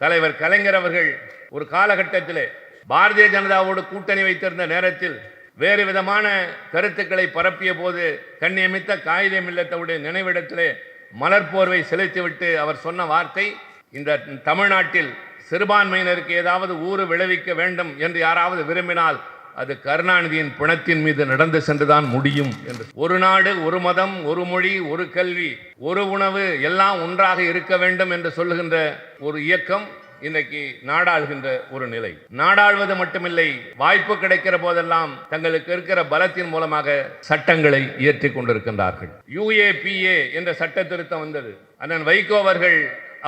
தலைவர் கலைஞர் அவர்கள் ஒரு காலகட்டத்திலே பாரதிய ஜனதாவோடு கூட்டணி வைத்திருந்த நேரத்தில் வேறு விதமான கருத்துக்களை பரப்பிய போது கண்ணியமித்த காகிதம் இல்லத்தவுடைய நினைவிடத்திலே மலர் போர்வை செலுத்திவிட்டு அவர் சொன்ன வார்த்தை இந்த தமிழ்நாட்டில் சிறுபான்மையினருக்கு ஏதாவது ஊறு விளைவிக்க வேண்டும் என்று யாராவது விரும்பினால் அது கருணாநிதியின் பிணத்தின் மீது நடந்து சென்றுதான் முடியும் என்று. ஒரு நாடு ஒரு மதம் ஒரு மொழி ஒரு கல்வி ஒரு உணவு எல்லாம் ஒன்றாக இருக்க வேண்டும் என்று சொல்லுகின்ற ஒரு இயக்கம் இன்றைக்கு நாடாளுகின்ற ஒரு நிலை. நாடாளுவது மட்டுமில்லை வாய்ப்பு கிடைக்கிற போதெல்லாம் தங்களுக்கு இருக்கிற பலத்தின் மூலமாக சட்டங்களை இயற்றி கொண்டிருக்கின்றார்கள். யுஏபிஏ என்ற சட்ட திருத்தம் வந்தது. அண்ணன் வைகோ அவர்கள்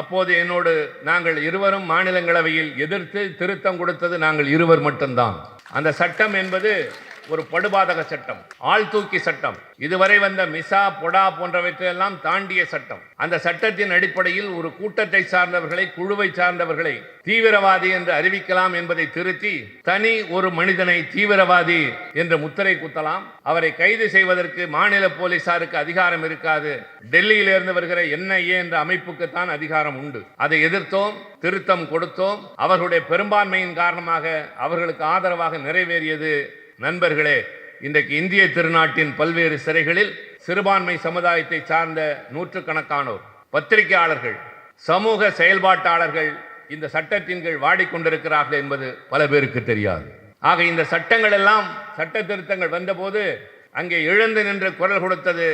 அப்போது என்னோடு நாங்கள் இருவரும் மாநிலங்களவையில் எதிர்த்து திருத்தம் கொடுத்தது நாங்கள் இருவர் மட்டும்தான். அந்த சட்டம் என்பது ஒரு படுபாதக சட்டம் ஆள் தூக்கி சட்டம் இதுவரை வந்த மிசா பொடா போன்றவற்றையெல்லாம் தாண்டிய சட்டம். அந்த சட்டத்தின் அடிப்படையில் ஒரு கூட்டத்தை சார்ந்தவர்களை குழுவை சார்ந்தவர்களை தீவிரவாதி என்று அறிவிக்கலாம் என்பதை திருத்தி தனி ஒரு மனிதனை தீவிரவாதி என்று முத்திரை குத்தலாம். அவரை கைது செய்வதற்கு மாநில போலீசாருக்கு அதிகாரம் இருக்காது. டெல்லியிலிருந்து வருகிற என்ஐஏ என்ற அமைப்புக்குத்தான் அதிகாரம் உண்டு. அதை எதிர்த்தோம் திருத்தம் கொடுத்தோம். அவர்களுடைய பெரும்பான்மையின் காரணமாக அவர்களுக்கு ஆதரவாக நிறைவேறியது நண்பர்களே இன்றைக்கு இந்திய திருநாட்டின் பல்வேறு சிறைகளில் சிறுபான்மை சமுதாயத்தை சார்ந்த நூற்றுக்கணக்கானோர் பத்திரிகையாளர்கள் சமூக செயல்பாட்டாளர்கள் இந்த சட்டத்தின் கீழ் வாடிக்கொண்டிருக்கிறார்கள் என்பது பல பேருக்கு தெரியாது. ஆக இந்த சட்டங்கள் எல்லாம் சட்ட திருத்தங்கள் வந்தபோது அங்கே எழுந்து நின்று குரல் கொடுத்தது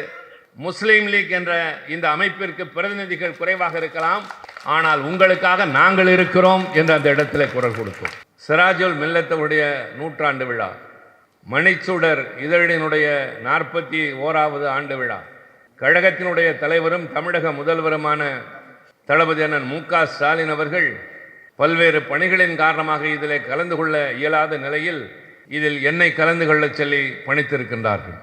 முஸ்லீம் லீக் என்ற இந்த அமைப்பிற்கு பிரதிநிதிகள் குறைவாக இருக்கலாம் ஆனால் உங்களுக்காக நாங்கள் இருக்கிறோம் என்று அந்த இடத்துல குரல் கொடுத்தோம். சிராஜுல் மில்லத்தவுடைய நூற்றாண்டு விழா. மணிச்சுடர் இதழினுடைய நாற்பத்தி ஓராவது ஆண்டு விழா. கழகத்தினுடைய தலைவரும் தமிழக முதல்வருமான தளபதி அண்ணன் மு க ஸ்டாலின் அவர்கள் பல்வேறு பணிகளின் காரணமாக இதில் கலந்து கொள்ள இயலாத நிலையில் இதில் என்னை கலந்து கொள்ளச் சொல்லி பணித்திருக்கின்றார்கள்.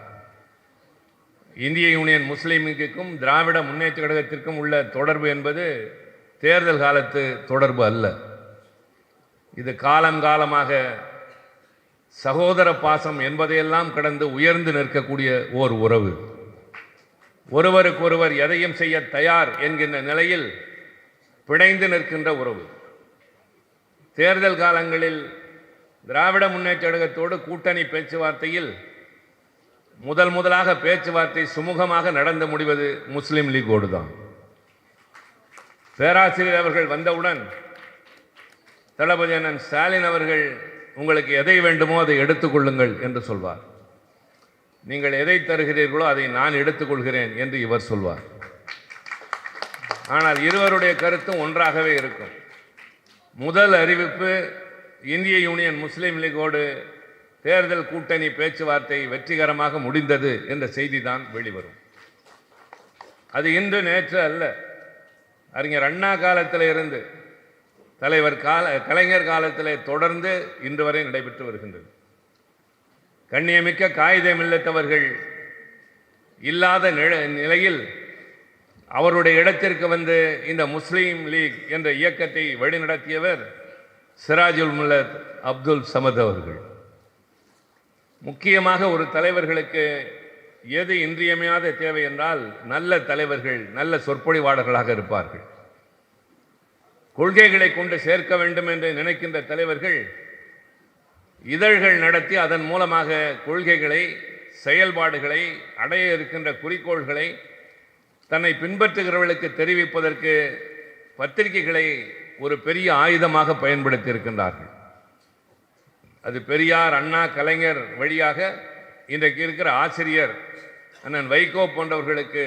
இந்திய யூனியன் முஸ்லீமுக்கும் திராவிட முன்னேற்ற கழகத்திற்கும் உள்ள தொடர்பு என்பது தேர்தல் காலத்து தொடர்பு அல்ல. இது காலம் காலமாக சகோதர பாசம் என்பதையெல்லாம் கடந்து உயர்ந்து நிற்கக்கூடிய ஓர் உறவு. ஒருவருக்கொருவர் எதையும் செய்ய தயார் என்கின்ற நிலையில் பிணைந்து நிற்கின்ற உறவு. தேர்தல் காலங்களில் திராவிட முன்னேற்ற கழகத்தோடு கூட்டணி பேச்சுவார்த்தையில் முதல் முதலாக பேச்சுவார்த்தை சுமூகமாக நடந்து முடிவது முஸ்லீம் லீகோடு தான் பேராசிரியர் அவர்கள் வந்தவுடன் தளபதி அண்ணன் ஸ்டாலின் அவர்கள் உங்களுக்கு எதை வேண்டுமோ அதை எடுத்துக்கொள்ளுங்கள் என்று சொல்வார். நீங்கள் எதை தருகிறீர்களோ அதை நான் எடுத்துக்கொள்கிறேன் என்று இவர் சொல்வார். ஆனால் இருவருடைய கருத்தும் ஒன்றாகவே இருக்கும். முதல் அறிவிப்பு இந்திய யூனியன் முஸ்லீம் லீகோடு தேர்தல் கூட்டணி பேச்சுவார்த்தை வெற்றிகரமாக முடிந்தது என்ற செய்தி தான் வெளிவரும். அது இன்று நேற்று அல்ல. அறிஞர் அண்ணா காலத்தில் இருந்து தலைவர் கால கலைஞர் காலத்திலே தொடர்ந்து இன்று வரை நடைபெற்று வருகின்றது. கண்ணியமிக்க காகிதம் இல்லத்தவர்கள் இல்லாத நில- நிலையில் அவருடைய இடத்திற்கு வந்து இந்த முஸ்லீம் லீக் என்ற இயக்கத்தை வழிநடத்தியவர் சிராஜுல் முல்லத் அப்துல் சமத் அவர்கள். முக்கியமாக ஒரு தலைவர்களுக்கு எது இன்றியமையாத தேவை என்றால் நல்ல தலைவர்கள் நல்ல சொற்பொழிவாளர்களாக இருப்பார்கள். கொள்கைகளை கொண்டு சேர்க்க வேண்டும் என்று நினைக்கின்ற தலைவர்கள் இதழ்கள் நடத்தி அதன் மூலமாக கொள்கைகளை செயல்பாடுகளை அடைய இருக்கின்ற குறிக்கோள்களை தன்னை பின்பற்றுகிறவர்களுக்கு தெரிவிப்பதற்கு பத்திரிகைகளை ஒரு பெரிய ஆயுதமாக பயன்படுத்தி இருக்கின்றார்கள் அது பெரியார் அண்ணா கலைஞர் வழியாக இன்றைக்கு இருக்கிற ஆசிரியர் அண்ணன் வைகோ போன்றவர்களுக்கு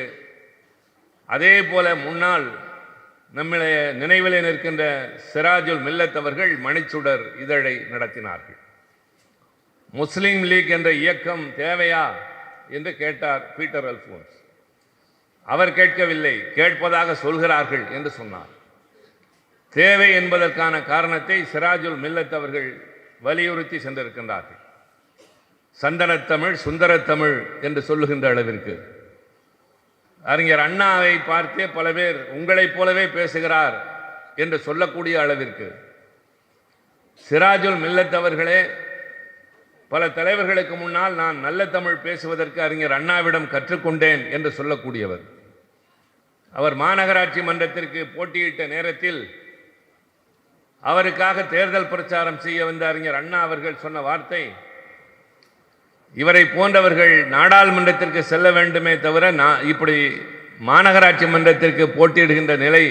அதே போல முன்னாள் நம்முடைய நினைவிலே நிற்கின்ற சிராஜுல் மில்லத் அவர்கள் மணிச்சுடர் இதழை நடத்தினார்கள். முஸ்லீம் லீக் என்ற இயக்கம் தேவையா என்று கேட்டார் பீட்டர் அல்போன்ஸ். அவர் கேட்கவில்லை கேட்பதாக சொல்கிறார்கள் என்று சொன்னார். தேவை என்பதற்கான காரணத்தை சிராஜுல் மில்லத் அவர்கள் வலியுறுத்தி சென்றிருக்கின்றார்கள். சந்தனத்தமிழ் சுந்தரத்தமிழ் என்று சொல்லுகின்ற அளவிற்கு அறிஞர் அண்ணாவை பார்த்தே பல பேர் உங்களைப் போலவே பேசுகிறார் என்று சொல்லக்கூடிய அளவிற்கு. சிராஜுல் மில்லத் அவர்களே பல தலைவர்களுக்கு முன்னால் நான் நல்ல தமிழ் பேசுவதற்கு அறிஞர் அண்ணாவிடம் கற்றுக்கொண்டேன் என்று சொல்லக்கூடியவர். அவர் மாநகராட்சி மன்றத்திற்கு போட்டியிட்ட நேரத்தில் அவருக்காக தேர்தல் பிரச்சாரம் செய்ய வந்த அறிஞர் அண்ணா அவர்கள் சொன்ன வார்த்தை இவரை போன்றவர்கள் நாடாளுமன்றத்திற்கு செல்ல வேண்டுமே தவிர நான் இப்படி மாநகராட்சி மன்றத்திற்கு போட்டியிடுகின்ற நிலை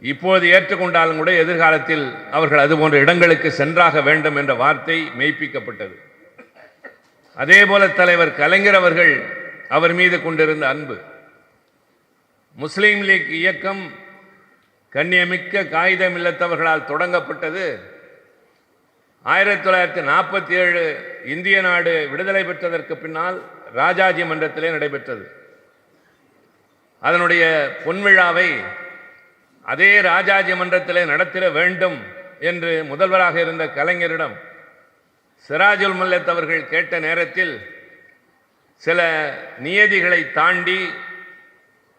இப்போது ஏற்றுக்கொண்டாலும் கூட எதிர்காலத்தில் அவர்கள் அதுபோன்ற இடங்களுக்கு சென்றாக வேண்டும் என்ற வார்த்தை மெய்ப்பிக்கப்பட்டது. அதேபோல தலைவர் கலைஞர் அவர்கள் அவர் மீது கொண்டிருந்த அன்பு. முஸ்லீம் லீக் இயக்கம் கண்ணியமிக்க காகிதம் இல்லத்தவர்களால் தொடங்கப்பட்டது. ஆயிரத்தி தொள்ளாயிரத்தி நாற்பத்தி ஏழு இந்திய நாடு விடுதலை பெற்றதற்கு பின்னால் ராஜாஜி மன்றத்திலே நடைபெற்றது. அதனுடைய பொன்விழாவை அதே ராஜாஜி மன்றத்திலே நடத்திட வேண்டும் என்று முதல்வராக இருந்த கலைஞரிடம் சிராஜுல் மல்லத் அவர்கள் கேட்ட நேரத்தில் சில நியதிகளை தாண்டி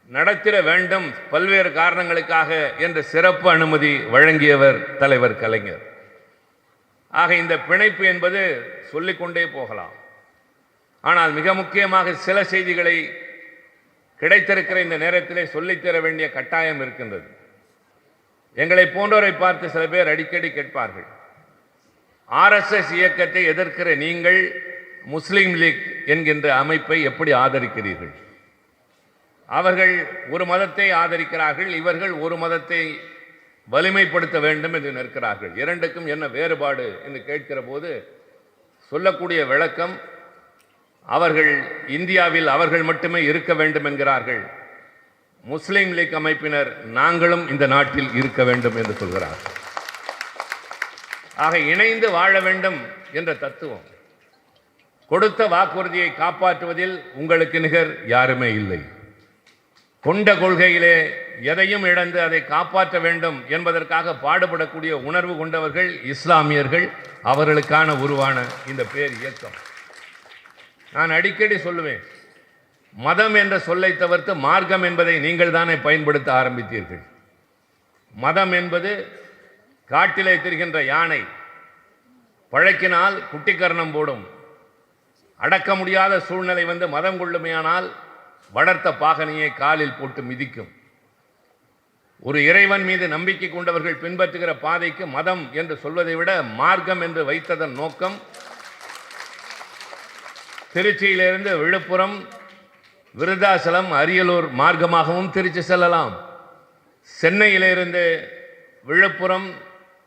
நடத்திட வேண்டும் பல்வேறு காரணங்களுக்காக என்ற சிறப்பு அனுமதி வழங்கியவர் தலைவர் கலைஞர். ஆக இந்த பிணைப்பு என்பது சொல்லிக்கொண்டே போகலாம். ஆனால் மிக முக்கியமாக சில செய்திகளை கிடைத்திருக்கிற இந்த நேரத்திலே சொல்லித்தர வேண்டிய கட்டாயம் இருக்கின்றது. எங்களை போன்றோரை பார்த்து சில பேர் அடிக்கடி கேட்பார்கள். ஆர்எஸ்எஸ் இயக்கத்தை எதிர்க்கிற நீங்கள் முஸ்லீம் லீக் என்கின்ற அமைப்பை எப்படி ஆதரிக்கிறீர்கள்? அவர்கள் ஒரு மதத்தை ஆதரிக்கிறார்கள் இவர்கள் ஒரு மதத்தை வலிமைப்படுத்த வேண்டும் என்று நிற்கிறார்கள். இரண்டுக்கும் என்ன வேறுபாடு என்று கேட்கிற போது சொல்லக்கூடிய விளக்கம் அவர்கள் இந்தியாவில் அவர்கள் மட்டுமே இருக்க வேண்டும் என்கிறார்கள். முஸ்லீம் லீக் அமைப்பினர் நாங்களும் இந்த நாட்டில் இருக்க வேண்டும் என்று சொல்கிறார்கள். ஆக இணைந்து வாழ வேண்டும் என்ற தத்துவம். கொடுத்த வாக்குறுதியை காப்பாற்றுவதில் உங்களுக்கு நிகர் யாருமே இல்லை. கொண்ட கொள்கையிலே எதையும் இழந்து அதை காப்பாற்ற வேண்டும் என்பதற்காக பாடுபடக்கூடிய உணர்வு கொண்டவர்கள் இஸ்லாமியர்கள். அவர்களுக்கான உருவான இந்த பேர் இயக்கம். நான் அடிக்கடி சொல்லுவேன் மதம் என்ற சொல்லை தவிர்த்து மார்க்கம் என்பதை நீங்கள் தானே பயன்படுத்த ஆரம்பித்தீர்கள். மதம் என்பது காட்டிலே திரிகின்ற யானை பழக்கினால் குட்டிக்கரணம் போடும். அடக்க முடியாத சூழ்நிலை வந்து மதம் கொள்ளுமையானால் வளர்த்த பாகனையை காலில் போட்டு மிதிக்கும். ஒரு இறைவன் மீது நம்பிக்கை கொண்டவர்கள் பின்பற்றுகிற பாதைக்கு மதம் என்று சொல்வதை விட மார்க்கம் என்று வைத்ததன் நோக்கம் திருச்சியிலிருந்து விழுப்புரம் விருதாசலம் அரியலூர் மார்க்கமாகவும் திருச்சி செல்லலாம். சென்னையிலிருந்து விழுப்புரம்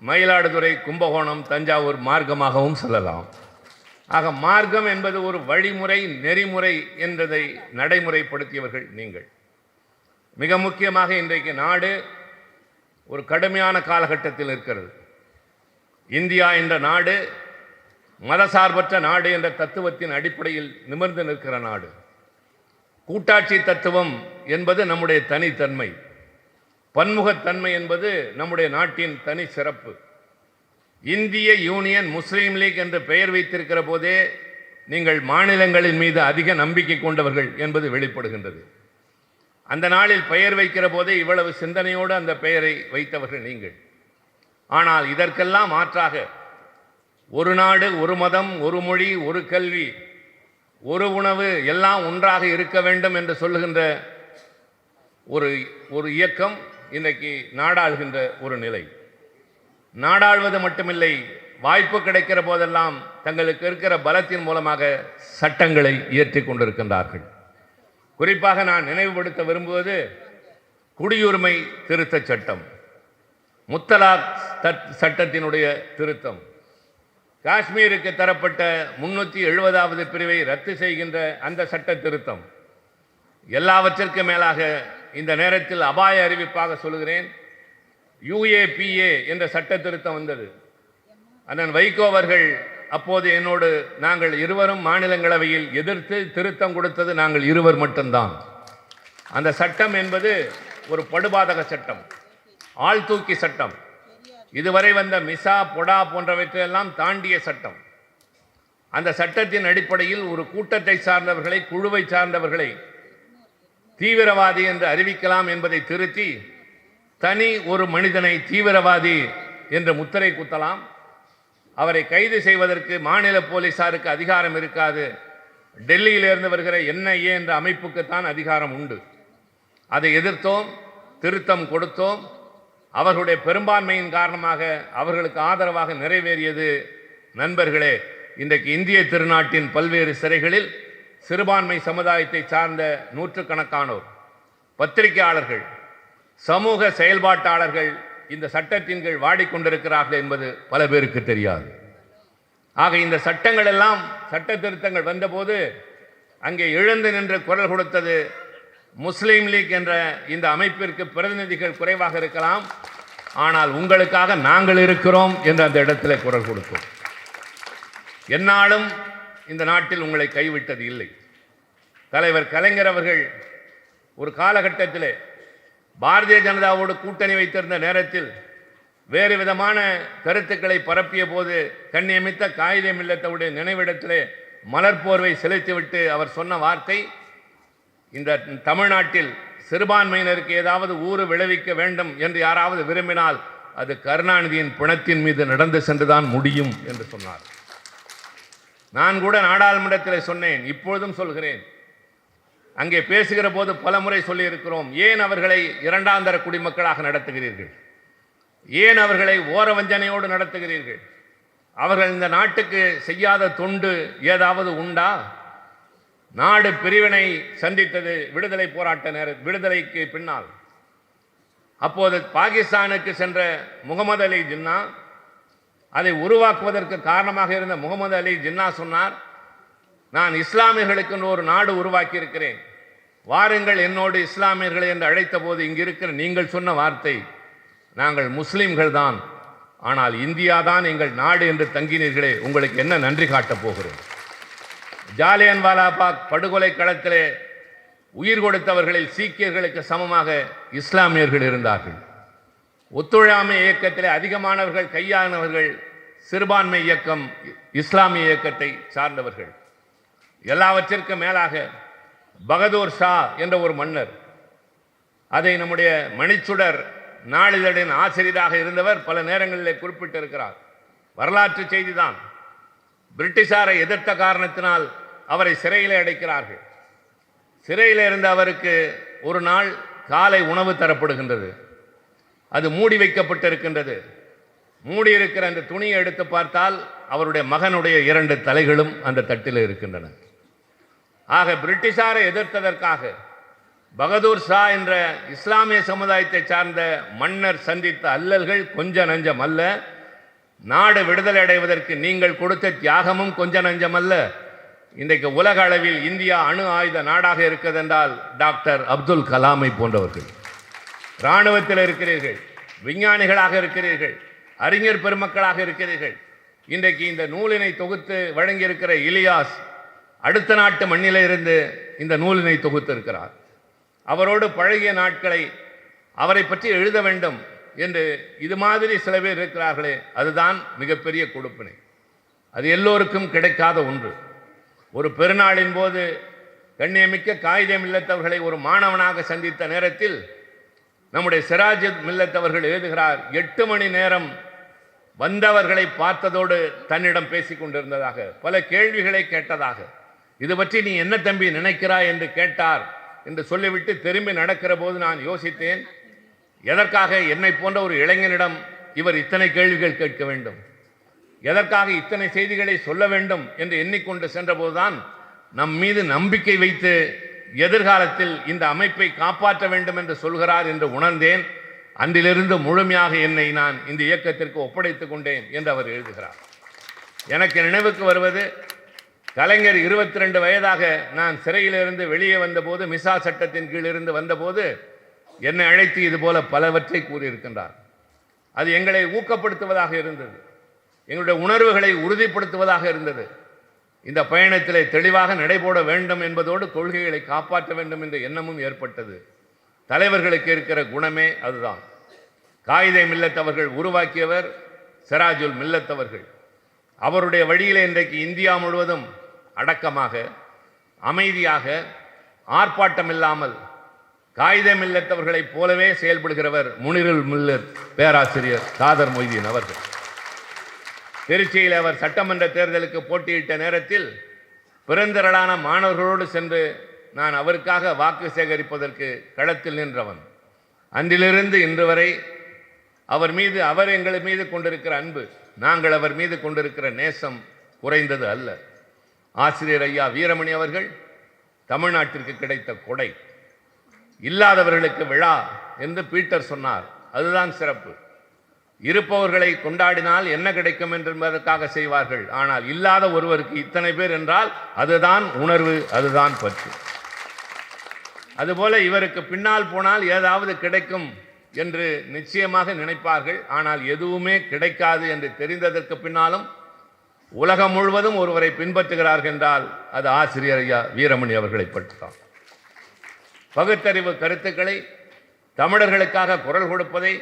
மயிலாடுதுறை கும்பகோணம் தஞ்சாவூர் மார்க்கமாகவும் செல்லலாம். ஆக மார்க்கம் என்பது ஒரு வழிமுறை நெறிமுறை என்பதை நடைமுறைப்படுத்தியவர்கள் நீங்கள். மிக முக்கியமாக இன்றைக்கு நாடு ஒரு கடுமையான காலகட்டத்தில் இருக்கிறது. இந்தியா என்ற நாடு மதசார்பற்ற நாடு என்ற தத்துவத்தின் அடிப்படையில் நிமிர்ந்து நிற்கிற நாடு. கூட்டாட்சி தத்துவம் என்பது நம்முடைய தனித்தன்மை. பன்முகத்தன்மை என்பது நம்முடைய நாட்டின் தனி சிறப்பு இந்திய யூனியன் முஸ்லீம் லீக் என்று பெயர் வைத்திருக்கிற போதே நீங்கள் மாநிலங்களின் மீது அதிக நம்பிக்கை கொண்டவர்கள் என்பது வெளிப்படுகின்றது. அந்த நாளில் பெயர் வைக்கிற போதே இவ்வளவு சிந்தனையோடு அந்த பெயரை வைத்தவர்கள் நீங்கள். ஆனால் இதற்கெல்லாம் மாற்றாக ஒரு நாடு ஒரு மதம் ஒரு மொழி ஒரு கல்வி ஒரு உணவு எல்லாம் ஒன்றாக இருக்க வேண்டும் என்று சொல்லுகின்ற ஒரு ஒரு இயக்கம் இன்றைக்கு நாடாளுகின்ற ஒரு நிலை. நாடாள்வது மட்டுமில்லை வாய்ப்பு கிடைக்கிற போதெல்லாம் தங்களுக்கு இருக்கிற பலத்தின் மூலமாக சட்டங்களை இயற்றி கொண்டிருக்கின்றார்கள். குறிப்பாக நான் நினைவுபடுத்த விரும்புவது குடியுரிமை திருத்தச் சட்டம் முத்தலாக் சட்டத்தினுடைய திருத்தம். காஷ்மீருக்கு தரப்பட்ட முன்னூற்றி எழுபதாவது பிரிவை ரத்து செய்கின்ற அந்த சட்ட திருத்தம். எல்லாவற்றிற்கும் மேலாக இந்த நேரத்தில் அபாய அறிவிப்பாக சொல்கிறேன் யுஏபிஏ என்ற சட்ட திருத்தம் வந்தது. அண்ணன் வைகோ அவர்கள் அப்போது என்னோடு நாங்கள் இருவரும் மாநிலங்களவையில் எதிர்த்து திருத்தம் கொடுத்தது நாங்கள் இருவர் மட்டும்தான். அந்த சட்டம் என்பது ஒரு படுபாதக சட்டம் ஆள்தூக்கி சட்டம். இதுவரை வந்த மிசா பொடா போன்றவற்றையெல்லாம் தாண்டிய சட்டம். அந்த சட்டத்தின் அடிப்படையில் ஒரு கூட்டத்தை சார்ந்தவர்களை குழுவை சார்ந்தவர்களை தீவிரவாதி என்று அறிவிக்கலாம் என்பதை திருத்தி தனி ஒரு மனிதனை தீவிரவாதி என்று முத்திரை குத்தலாம். அவரை கைது செய்வதற்கு மாநில போலீசாருக்கு அதிகாரம் இருக்காது. டெல்லியிலிருந்து வருகிற என்ஐஏ என்ற அமைப்புக்குத்தான் அதிகாரம் உண்டு. அதை எதிர்த்தோம் திருத்தம் கொடுத்தோம். அவர்களுடைய பெரும்பான்மையின் காரணமாக அவர்களுக்கு ஆதரவாக நிறைவேறியது. நண்பர்களே இன்றைக்கு இந்திய திருநாட்டின் பல்வேறு சிறைகளில் சிறுபான்மை சமுதாயத்தை சார்ந்த நூற்றுக்கணக்கானோர் பத்திரிகையாளர்கள் சமூக செயல்பாட்டாளர்கள் இந்த சட்டத்தின் கீழ் வாடிக்கொண்டிருக்கிறார்கள் என்பது பல பேருக்கு தெரியாது. ஆக இந்த சட்டங்கள் எல்லாம் சட்ட திருத்தங்கள் வந்தபோது அங்கே எழுந்து நின்று குரல் கொடுத்தது முஸ்லீம் லீக் என்ற இந்த அமைப்பிற்கு பிரதிநிதிகள் குறைவாக இருக்கலாம். ஆனால் உங்களுக்காக நாங்கள் இருக்கிறோம் என்று அந்த இடத்துல குரல் கொடுத்தோம். என்னாலும் இந்த நாட்டில் உங்களை கைவிட்டது இல்லை. தலைவர் கலைஞர் அவர்கள் ஒரு காலகட்டத்தில் பாரதிய ஜனதாவோடு கூட்டணி வைத்திருந்த நேரத்தில் வேறு விதமான கருத்துக்களை பரப்பிய போது கண்ணியமித்த காயிதே மில்லத்தவுடைய நினைவிடத்திலே மலர் போர்வை செலுத்திவிட்டு அவர் சொன்ன வார்த்தை இந்த தமிழ்நாட்டில் சிறுபான்மையினருக்கு ஏதாவது ஊறு விளைவிக்க வேண்டும் என்று யாராவது விரும்பினால் அது கருணாநிதியின் பிணத்தின் மீது நடந்து சென்றுதான் முடியும் என்று சொன்னார். நான் கூட நாடாளுமன்றத்தில் சொன்னேன் இப்பொழுதும் சொல்கிறேன் அங்கே பேசுகிற போது பலமுறை சொல்லியிருக்கிறோம் ஏன் அவர்களை இரண்டாந்தர குடிமக்களாக நடத்துகிறீர்கள்? ஏன் அவர்களை ஓர வஞ்சனையோடு நடத்துகிறீர்கள்? அவர்கள் இந்த நாட்டுக்கு செய்யாத தொண்டு ஏதாவது உண்டா? நாடு பிரிவினை சந்தித்தது விடுதலை போராட்ட நேர விடுதலைக்கு பின்னால். அப்போது பாகிஸ்தானுக்கு சென்ற முகமது அலி ஜின்னா அதை உருவாக்குவதற்கு காரணமாக இருந்த முகமது அலி ஜின்னா சொன்னார் நான் இஸ்லாமியர்களுக்கு ஒரு நாடு உருவாக்கி இருக்கிறேன் வாருங்கள் என்னோடு இஸ்லாமியர்களை என்று அழைத்த போது இங்கிருக்கிற நீங்கள் சொன்ன வார்த்தை நாங்கள் முஸ்லீம்கள் தான். ஆனால் இந்தியா தான் எங்கள் நாடு என்று தங்கினீர்களே உங்களுக்கு என்ன நன்றி காட்டப் போகிறோம் ஜாலியன் வாலாபாக் படுகொலை களத்திலே உயிர் கொடுத்தவர்களில் சீக்கியர்களுக்கு சமமாக இஸ்லாமியர்கள் இருந்தார்கள். ஒத்துழையாமை இயக்கத்திலே அதிகமானவர்கள் கையானவர்கள் சிறுபான்மை இயக்கம் இஸ்லாமிய இயக்கத்தை சார்ந்தவர்கள். எல்லாவற்றிற்கும் மேலாக பகதூர் ஷா என்ற ஒரு மன்னர் அதை நம்முடைய மணிச்சுடர் நாளிதழின் ஆசிரியராக இருந்தவர் பல நேரங்களிலே குறிப்பிட்டிருக்கிறார். வரலாற்று செய்திதான். பிரிட்டிஷாரை எதிர்த்த காரணத்தினால் அவரை சிறையிலே அடைக்கிறார்கள். சிறையில் இருந்த அவருக்கு ஒரு நாள் காலை உணவு தரப்படுகின்றது. அது மூடி வைக்கப்பட்டிருக்கின்றது. மூடி இருக்கிற அந்த துணியை எடுத்து பார்த்தால் அவருடைய மகனுடைய இரண்டு தலைகளும் அந்த தட்டில் இருக்கின்றன. ஆக பிரிட்டிஷாரை எதிர்த்ததற்காக பகதூர் ஷா என்ற இஸ்லாமிய சமுதாயத்தை சார்ந்த மன்னர் சந்தித்த அல்லல்கள் கொஞ்ச நஞ்சம் அல்ல. நாடு விடுதலை அடைவதற்கு நீங்கள் கொடுத்த தியாகமும் கொஞ்ச நஞ்சம் அல்ல. இன்றைக்கு உலக அளவில் இந்தியா அணு ஆயுத நாடாக இருக்கதென்றால் டாக்டர் அப்துல் கலாமை போன்றவர்கள். இராணுவத்தில் இருக்கிறீர்கள் விஞ்ஞானிகளாக இருக்கிறீர்கள் அறிஞர் பெருமக்களாக இருக்கிறீர்கள். இன்றைக்கு இந்த நூலினை தொகுத்து வழங்கியிருக்கிற இலியாஸ் அடுத்த நாட்டு மண்ணில இருந்து இந்த நூலினை தொகுத்து இருக்கிறார் அவரோடு பழகிய நாட்களை அவரை பற்றி எழுத வேண்டும் என்று இது மாதிரி சில பேர் இருக்கிறார்களே அதுதான் மிகப்பெரிய கொடுப்பினை. அது எல்லோருக்கும் கிடைக்காத ஒன்று. ஒரு பெருநாளின் போது கண்ணியமிக்க காகிதம் இல்லத்தவர்களை ஒரு மாணவனாக சந்தித்த நேரத்தில் நம்முடைய சிராஜ் மில்லத்தவர்கள் எழுதுகிறார் எட்டு மணி நேரம் வந்தவர்களை பார்த்ததோடு தன்னிடம் பேசிக் கொண்டிருந்ததாக பல கேள்விகளை கேட்டதாக. இது பற்றி நீ என்ன தம்பி நினைக்கிறாய் என்று கேட்டார் என்று சொல்லிவிட்டு திரும்பி நடக்கிற போது நான் யோசித்தேன் எதற்காக என்னை போன்ற ஒரு இளைஞனிடம் இவர் இத்தனை கேள்விகள் கேட்க வேண்டும்? எதற்காக இத்தனை செய்திகளை சொல்ல வேண்டும் என்று எண்ணிக்கொண்டு சென்றபோதுதான் நம் மீது நம்பிக்கை வைத்து எதிர்காலத்தில் இந்த அமைப்பை காப்பாற்ற வேண்டும் என்று சொல்கிறார் என்று உணர்ந்தேன். அன்றிலிருந்து முழுமையாக என்னை நான் இந்த இயக்கத்திற்கு ஒப்படைத்துக் கொண்டேன் என்று அவர் எழுதுகிறார். எனக்கு நினைவுக்கு வருவது கலைஞர் இருபத்தி ரெண்டு வயதாக நான் சிறையிலிருந்து வெளியே வந்தபோது மிசா சட்டத்தின் கீழ் இருந்து வந்தபோது என்னை அழைத்து இது போல பலவற்றை கூறியிருக்கின்றார். அது எங்களை ஊக்கப்படுத்துவதாக இருந்தது. எங்களுடைய உணர்வுகளை உறுதிப்படுத்துவதாக இருந்தது. இந்த பயணத்திலே தெளிவாக நடைபோட வேண்டும் என்பதோடு கொள்கைகளை காப்பாற்ற வேண்டும் என்ற எண்ணமும் ஏற்பட்டது. தலைவர்களுக்கு இருக்கிற குணமே அதுதான். காகித மில்லத்தவர்கள் உருவாக்கியவர் சிராஜுல் மில்லத்தவர்கள் அவருடைய வழியில் இன்றைக்கு இந்தியா முழுவதும் அடக்கமாக அமைதியாக ஆர்ப்பாட்டம் இல்லாமல் காகித மில்லத்தவர்களைப் போலவே செயல்படுகிறவர் முனிருல் மில்லர் பேராசிரியர் காதர் மொய்தீன் அவர்கள். திருச்சியில் அவர் சட்டமன்ற தேர்தலுக்கு போட்டியிட்ட நேரத்தில் பிறந்திரளான மாணவர்களோடு சென்று நான் அவருக்காக வாக்கு சேகரிப்பதற்கு களத்தில் நின்றவன். அன்றிலிருந்து இன்று வரை அவர் மீது அவர் எங்கள் மீது கொண்டிருக்கிற அன்பு நாங்கள் அவர் மீது கொண்டிருக்கிற நேசம் குறைந்தது அல்ல. ஆசிரியர் ஐயா வீரமணி அவர்கள் தமிழ்நாட்டிற்கு கிடைத்த கொடை. இல்லாதவர்களுக்கு விழா என்று பீட்டர் சொன்னார். அதுதான் சிறப்பு. இருப்பவர்களை கொண்டாடினால் என்ன கிடைக்கும் என்பதற்காக செய்வார்கள். ஆனால் இல்லாத ஒருவருக்கு இத்தனை பேர் என்றால் அதுதான் உணர்வு அதுதான் பற்று. அதுபோல இவருக்கு பின்னால் போனால் ஏதாவது கிடைக்கும் என்று நிச்சயமாக நினைப்பார்கள். ஆனால் எதுவுமே கிடைக்காது என்று தெரிந்ததற்கு பின்னாலும் உலகம் முழுவதும் ஒருவரை பின்பற்றுகிறார்கள் என்றால் அது ஆசிரியர் ஐயா வீரமணி அவர்களை பற்றிதான் பகுத்தறிவு கருத்துக்களை தமிழர்களுக்காக குரல் கொடுப்பதை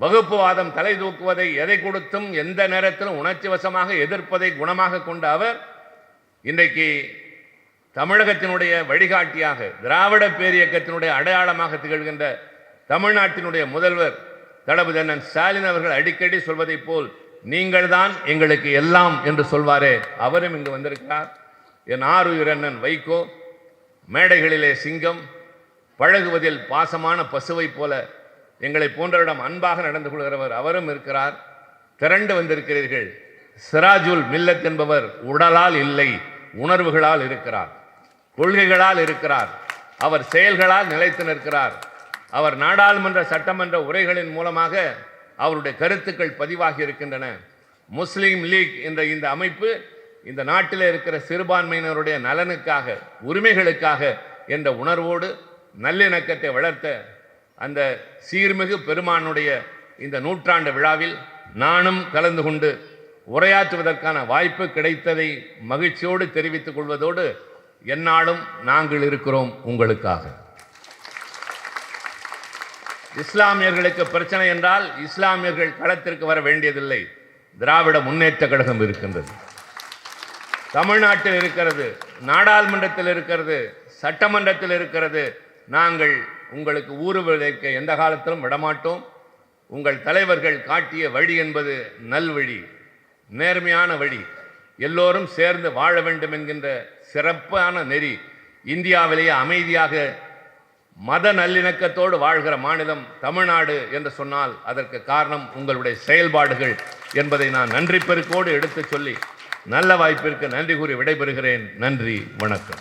வகுப்புவாதம் தலை தூக்குவதை எதை கொடுத்தும் எந்த நேரத்திலும் உணர்ச்சி வசமாக எதிர்ப்பதை குணமாக கொண்ட அவர் இன்றைக்கு தமிழகத்தினுடைய வழிகாட்டியாக திராவிட பேரியக்கத்தினுடைய அடையாளமாக திகழ்கின்ற தமிழ்நாட்டினுடைய முதல்வர் தளபதி அண்ணன் ஸ்டாலின் அவர்கள் அடிக்கடி சொல்வதைப் போல் நீங்கள் தான் எங்களுக்கு எல்லாம் என்று சொல்வாரே. அவரும் இங்கு வந்திருக்கிறார். என் ஆறுயிர் அண்ணன் வைகோ மேடைகளிலே சிங்கம் பழகுவதில் பாசமான பசுவைப் போல எங்களை போன்றவரிடம் அன்பாக நடந்து கொள்கிறவர் அவரும் இருக்கிறார். திரண்டு வந்திருக்கிறீர்கள். சிராஜுல் மில்லத் என்பவர் உடலால் இல்லை உணர்வுகளால் இருக்கிறார். கொள்கைகளால் இருக்கிறார். அவர் செயல்களால் நிலைத்து நிற்கிறார். அவர் நாடாளுமன்ற சட்டமன்ற உரைகளின் மூலமாக அவருடைய கருத்துக்கள் பதிவாகி இருக்கின்றன. முஸ்லீம் லீக் என்ற இந்த அமைப்பு இந்த நாட்டில் இருக்கிற சிறுபான்மையினருடைய நலனுக்காக உரிமைகளுக்காக என்ற உணர்வோடு நல்லிணக்கத்தை வளர்த்த அந்த சீர்மிகு பெருமானுடைய இந்த நூற்றாண்டு விழாவில் நானும் கலந்து கொண்டு உரையாற்றுவதற்கான வாய்ப்பு கிடைத்ததை மகிழ்ச்சியோடு தெரிவித்துக் கொள்வதோடு எந்நாளும் நாங்கள் இருக்கிறோம் உங்களுக்காக. இஸ்லாமியர்களுக்கு பிரச்சனை என்றால் இஸ்லாமியர்கள் களத்திற்கு வர வேண்டியதில்லை. திராவிட முன்னேற்ற கழகம் இருக்கின்றது. தமிழ்நாட்டில் இருக்கிறது நாடாளுமன்றத்தில் இருக்கிறது சட்டமன்றத்தில் இருக்கிறது. நாங்கள் உங்களுக்கு ஊறு எந்த காலத்திலும் விடமாட்டோம். உங்கள் தலைவர்கள் காட்டிய வழி என்பது நல்வழி நேர்மையான வழி. எல்லோரும் சேர்ந்து வாழ வேண்டும் என்கின்ற சிறப்பான நெறி இந்தியாவிலேயே அமைதியாக மத நல்லிணக்கத்தோடு வாழ்கிற மாநிலம் தமிழ்நாடு என்று சொன்னால் அதற்கு காரணம் உங்களுடைய செயல்பாடுகள் என்பதை நான் நன்றி பெருக்கோடு எடுத்துச் சொல்லி நல்ல வாய்ப்பிற்கு நன்றி கூறி விடைபெறுகிறேன். நன்றி வணக்கம்.